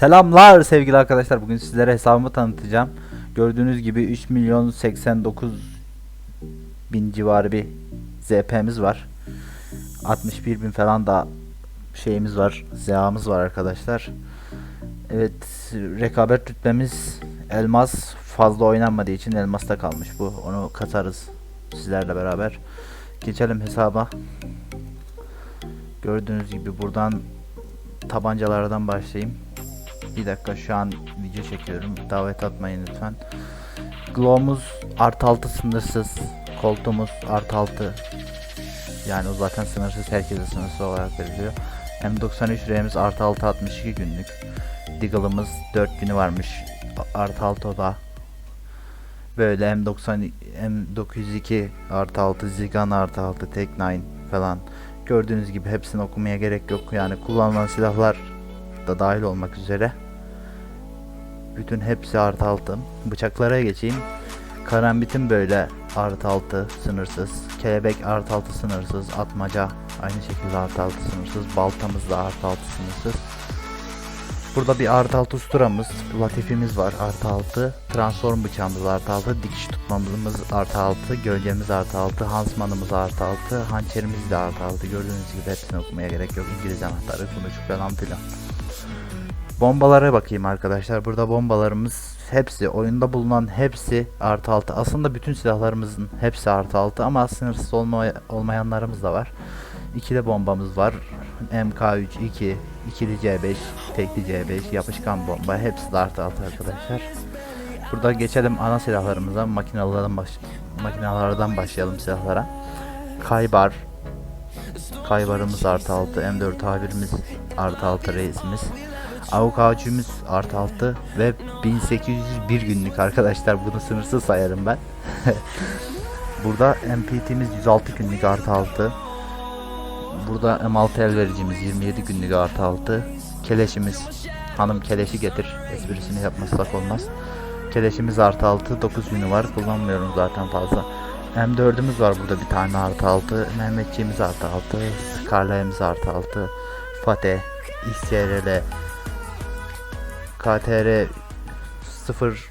Selamlar sevgili arkadaşlar. Bugün sizlere hesabımı tanıtacağım. Gördüğünüz gibi 3 milyon 89 bin civarı bir ZP'miz var. 61 bin falan da şeyimiz var. ZA'mız var arkadaşlar. Evet rekabet rütbemiz elmas fazla oynanmadığı için elmasta kalmış bu. Onu katarız sizlerle beraber. Geçelim hesaba. Gördüğünüz gibi buradan tabancalardan başlayayım. Bir dakika şu an video çekiyorum. Davet atmayın lütfen. Glow'umuz artı altı sınırsız. Koltuğumuz artı altı. Yani o zaten sınırsız. Herkese sınırsız olarak veriliyor. M93R'miz artı altı 62 günlük. Deagle'ımız 4 günü varmış. Artı altı o da. Böyle M90 M902 artı altı Zigan artı altı Tek9 falan. Gördüğünüz gibi hepsini okumaya gerek yok. Yani kullanılan silahlar da dahil olmak üzere. Bütün hepsi artı altı. Bıçaklara geçeyim. Karambitin böyle artı altı sınırsız. Kelebek artı altı sınırsız. Atmaca aynı şekilde artı altı sınırsız. Baltamız da artı altı sınırsız. Burada bir artı altı usturamız, latifimiz var artı altı, transform bıçağımız artı altı, dikiş tutmamız artı altı, gölgemiz artı altı, hansmanımız artı altı, hançerimiz de artı altı. Gördüğünüz gibi hepsini okumaya gerek yok. İngiliz anahtarı, kunucuk falan filan. Bombalara bakayım arkadaşlar. Burada bombalarımız hepsi, oyunda bulunan hepsi artı altı. Aslında bütün silahlarımızın hepsi artı altı ama sınırsız olmaya, olmayanlarımız da var. İkili bombamız var. MK3, 2, ikili C5, tekli C5, yapışkan bomba hepsi de artı altı arkadaşlar. Burada geçelim ana silahlarımıza. Makinalardan baş makinalardan başlayalım silahlara. Kaybar. Kaybarımız artı altı. M4 tabirimiz artı altı reisimiz. Avukacımız artı altı ve 1801 günlük arkadaşlar bunu sınırsız sayarım ben. Burada MPT'miz 106 günlük artı altı. Burada M6 el vericimiz 27 günlük artı altı. Keleşimiz hanım keleşi getir esprisini yapmazsak olmaz. Keleşimiz artı altı 9 günü var kullanmıyorum zaten fazla. M4'ümüz var burada bir tane artı altı. Mehmetçiğimiz artı altı. Scarlet'imiz artı altı. Fate, XRL, KTR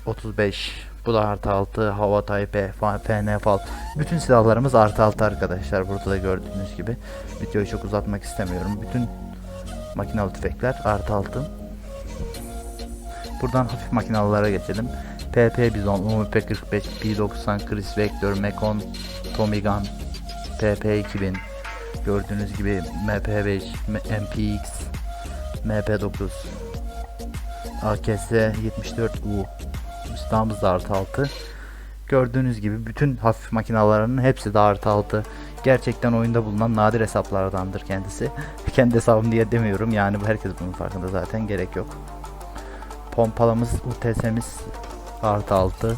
035 bu da artı altı hava type FN fal bütün silahlarımız artı altı arkadaşlar burada da gördüğünüz gibi. Videoyu çok uzatmak istemiyorum. Bütün makinalı tüfekler artı altı. Buradan hafif makinalılara geçelim. PP Bizon, UMP 45, P90, Chris Vector, Mekon, Tommy Gun, PP 2000 gördüğünüz gibi MP5, MPX, MP9 AKS 74U Üstahımız da artı altı. Gördüğünüz gibi bütün hafif makinalarının hepsi de artı altı. Gerçekten oyunda bulunan nadir hesaplardandır kendisi. Kendi hesabım diye demiyorum yani bu herkes bunun farkında zaten gerek yok. Pompalımız UTS'miz artı altı.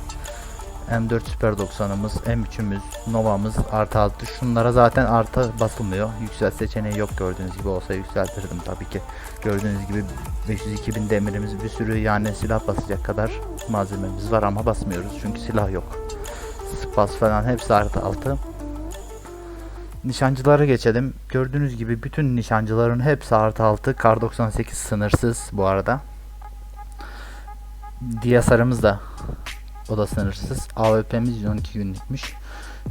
M4 Super 90'ımız, M3'ümüz, Nova'mız artı altı. Şunlara zaten artı basılmıyor. Yükselt seçeneği yok gördüğünüz gibi olsa yükseltirdim tabii ki. Gördüğünüz gibi 502 bin demirimiz bir sürü yani silah basacak kadar malzememiz var ama basmıyoruz çünkü silah yok. Spas falan hepsi artı altı. Nişancılara geçelim. Gördüğünüz gibi bütün nişancıların hepsi artı altı. Kar 98 sınırsız bu arada. Diyasarımız da o da sınırsız. AWP'miz 112 günlükmüş.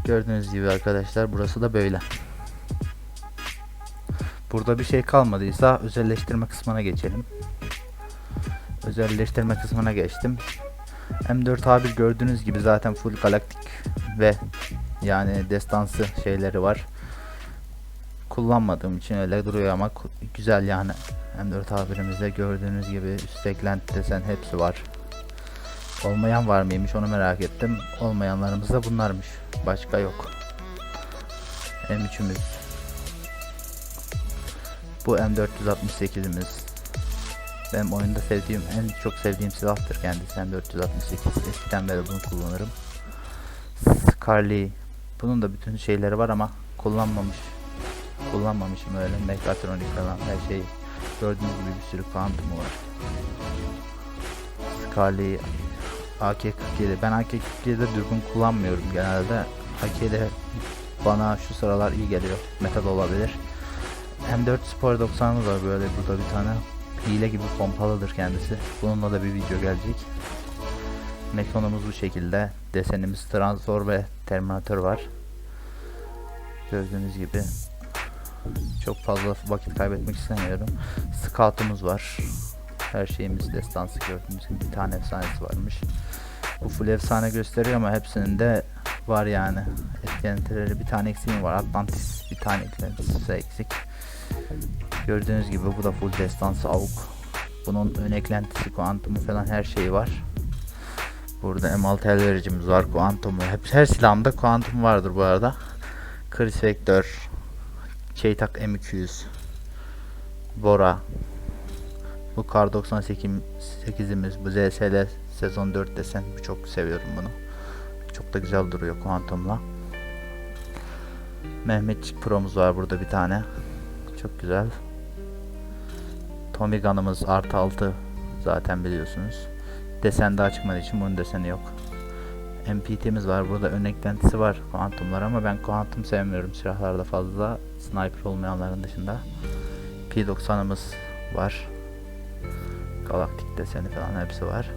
Gördüğünüz gibi arkadaşlar burası da böyle. Burada bir şey kalmadıysa özelleştirme kısmına geçelim. Özelleştirme kısmına geçtim. M4 A1 gördüğünüz gibi zaten full galaktik ve yani destansı şeyleri var. Kullanmadığım için öyle duruyor ama güzel yani. M4 A1'imizde gördüğünüz gibi üst eklenti desen hepsi var. Olmayan var mıymış onu merak ettim. Olmayanlarımız da bunlarmış. Başka yok. M3'ümüz. Bu M468'imiz. Benim oyunda sevdiğim, en çok sevdiğim silahtır kendisi M468. Eskiden beri bunu kullanırım. Scarly. Bunun da bütün şeyleri var ama kullanmamış. Kullanmamışım öyle. Mekatronik falan her şey. Gördüğünüz gibi bir sürü kuantumu var. Scarly AK-47. Ben AK-47'de dürbün kullanmıyorum genelde. AK'de bana şu sıralar iyi geliyor. Metal olabilir. M4 Spor 90'ımız var böyle burada bir tane. Hile gibi pompalıdır kendisi. Bununla da bir video gelecek. Mekanımız bu şekilde. Desenimiz Transfor ve Terminator var. Gördüğünüz gibi çok fazla vakit kaybetmek istemiyorum. Scout'umuz var. Her şeyimiz destansı gördüğünüz gibi bir tane efsanesi varmış. Bu full efsane gösteriyor ama hepsinin de var yani. Eklentileri bir tane eksiğim var. Atlantis bir tane eksik. Gördüğünüz gibi bu da full destansı avuk. Bunun ön eklentisi, kuantumu falan her şeyi var. Burada M6 el vericimiz var, kuantumu. Hep her silahımda kuantum vardır bu arada. Chris Vector, Şeytak M200, Bora, bu Kar 98'imiz, bu ZSL sezon 4 desen. Çok seviyorum bunu. Çok da güzel duruyor kuantumla. Mehmetçik Pro'muz var burada bir tane. Çok güzel. Tommy Gun'ımız artı 6 zaten biliyorsunuz. Desen daha çıkmadığı için bunun deseni yok. MPT'miz var. Burada ön eklentisi var kuantumlar ama ben kuantum sevmiyorum silahlarda fazla. Sniper olmayanların dışında. P90'ımız var. Galaktik deseni falan hepsi var.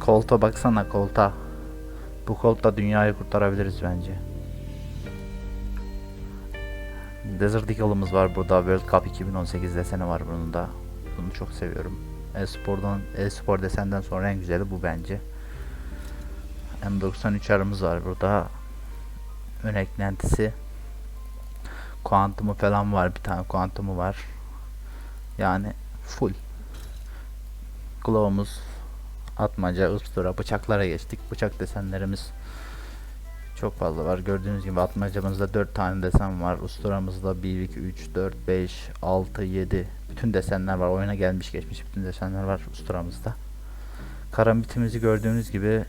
Kolta baksana kolta. Bu kolta dünyayı kurtarabiliriz bence. Desert Eagle'ımız var burada. World Cup 2018 deseni var bunun da. Bunu çok seviyorum. E-spordan, e-spor desenden sonra en güzeli bu bence. M93 arımız var burada. Ön eklentisi. Kuantumu falan var. Bir tane kuantumu var. Yani full. Glow'umuz atmaca, ıstıra, bıçaklara geçtik. Bıçak desenlerimiz çok fazla var. Gördüğünüz gibi atmacamızda 4 tane desen var. Usturamızda 1, 2, 3, 4, 5, 6, 7 bütün desenler var. Oyuna gelmiş geçmiş bütün desenler var usturamızda. Karambitimizi gördüğünüz gibi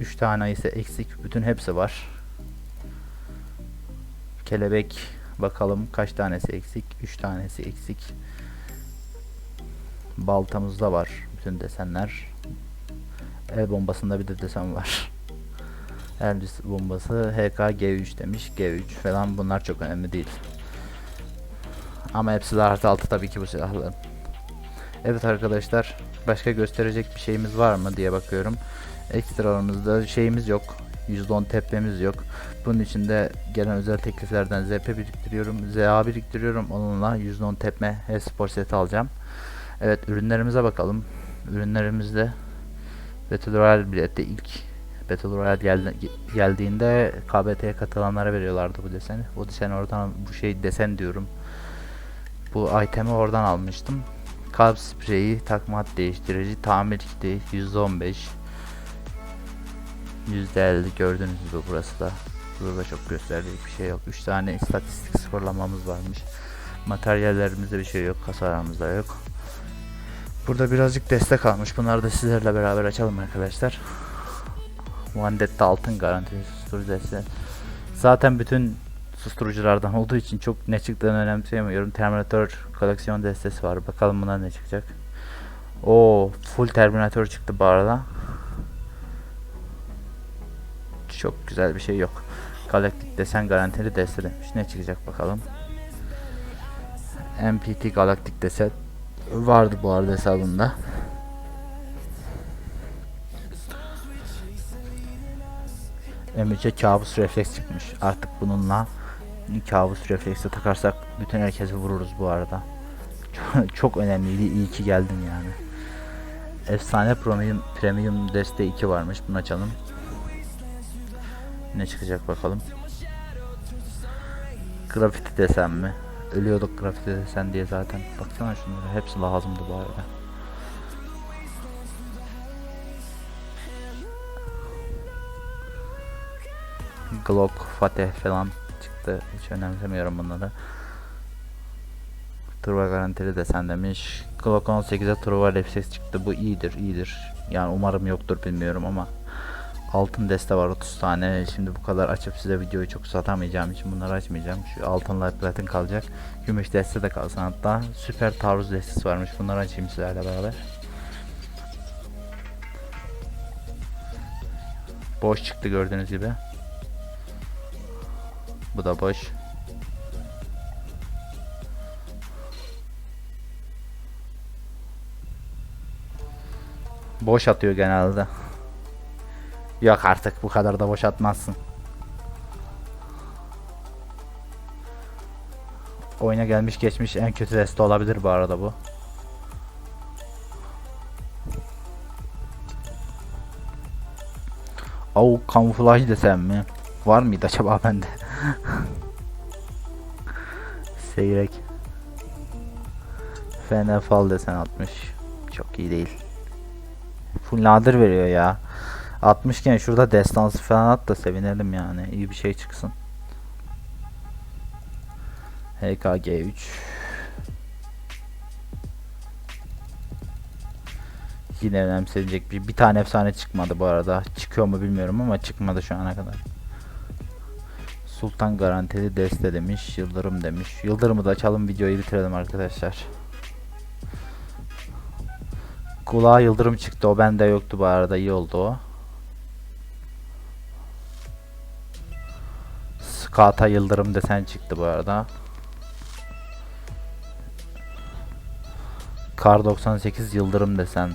3 tane ise eksik. Bütün hepsi var. Kelebek bakalım kaç tanesi eksik? 3 tanesi eksik. Baltamızda var bütün desenler. El bombasında bir de desen var. El bombası HK G3 demiş. G3 falan bunlar çok önemli değil. Ama hepsi de artı altı tabii ki bu silahların. Evet arkadaşlar başka gösterecek bir şeyimiz var mı diye bakıyorum. Ekstralarımızda şeyimiz yok. %10 tepemiz yok. Bunun için de gelen özel tekliflerden ZP biriktiriyorum. ZA biriktiriyorum. Onunla %10 tepme e-spor seti alacağım. Evet ürünlerimize bakalım. Ürünlerimizde Battle Royale bileti ilk Battle Royale geldi, geldiğinde KBT'ye katılanlara veriyorlardı bu deseni. Bu desen oradan bu şey desen diyorum. Bu itemi oradan almıştım. Kalp spreyi, takma değiştirici, tamir kiti %15 %50 gördüğünüz gibi burası da. Burada çok gösterecek bir şey yok. 3 tane istatistik sıfırlamamız varmış. Materyallerimizde bir şey yok. Kasalarımızda yok. Burada birazcık destek almış. Bunları da sizlerle beraber açalım arkadaşlar. Vandetta altın garantili susturucu desteği. Zaten bütün susturuculardan olduğu için çok ne çıktığını önemseyemiyorum. Terminator koleksiyon destesi var. Bakalım buna ne çıkacak. O full Terminator çıktı bu arada. Çok güzel bir şey yok. Galaktik desen garantili deste demiş. Ne çıkacak bakalım. MPT Galaktik desen vardı bu arada hesabımda. M3'e kabus refleks çıkmış. Artık bununla kabus refleksi takarsak bütün herkesi vururuz bu arada. Çok, çok önemliydi. İyi ki geldim yani. Efsane Premium, Premium desteği 2 varmış. Bunu açalım. Ne çıkacak bakalım. Grafiti desem mi? Ölüyorduk grafiti desen diye zaten. Baksana şunlara hepsi lazımdı bu arada. Glock, Fateh falan çıktı. Hiç önemsemiyorum bunları. Turba garantili desen demiş. Glock 18'e Turba refleks çıktı. Bu iyidir, iyidir. Yani umarım yoktur bilmiyorum ama altın deste var 30 tane. Şimdi bu kadar açıp size videoyu çok satamayacağım için bunları açmayacağım. Şu altınlar platin kalacak. Gümüş deste de kalsın hatta. Süper taarruz destesi varmış. Bunları açayım sizlerle beraber. Boş çıktı gördüğünüz gibi. Bu da boş. Boş atıyor genelde. Yok artık bu kadar da boş atmazsın. Oyuna gelmiş geçmiş en kötü deste olabilir bu arada bu. Au kamuflaj desem mi? Var mıydı acaba bende? Seyrek. Fenefal desen 60. Çok iyi değil. Full nadir veriyor ya. 60 iken şurada destansı falan at da sevinelim yani. İyi bir şey çıksın. HKG 3 Yine önemsenecek bir, bir tane efsane çıkmadı bu arada. Çıkıyor mu bilmiyorum ama çıkmadı şu ana kadar. Sultan garantili deste demiş. Yıldırım demiş. Yıldırım'ı da açalım videoyu bitirelim arkadaşlar. Kulağa yıldırım çıktı. O bende yoktu bu arada. iyi oldu o. Skata yıldırım desen çıktı bu arada. Kar 98 yıldırım desen.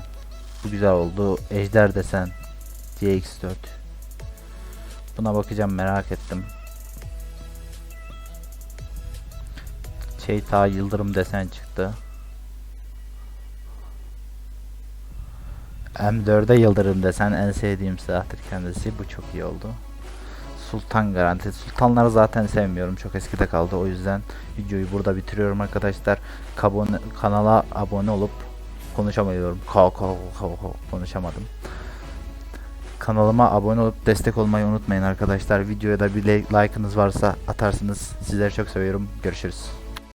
Bu güzel oldu. Ejder desen. CX4. Buna bakacağım merak ettim. Şeyta yıldırım desen çıktı. M4'e yıldırım desen en sevdiğim silahtır kendisi. Bu çok iyi oldu. Sultan garanti. Sultanları zaten sevmiyorum. Çok eskide kaldı. O yüzden videoyu burada bitiriyorum arkadaşlar. Kabone, kanala abone olup konuşamıyorum. Ka ka ka ka konuşamadım. Kanalıma abone olup destek olmayı unutmayın arkadaşlar. Videoya da bir like- like'ınız varsa atarsınız. Sizleri çok seviyorum. Görüşürüz.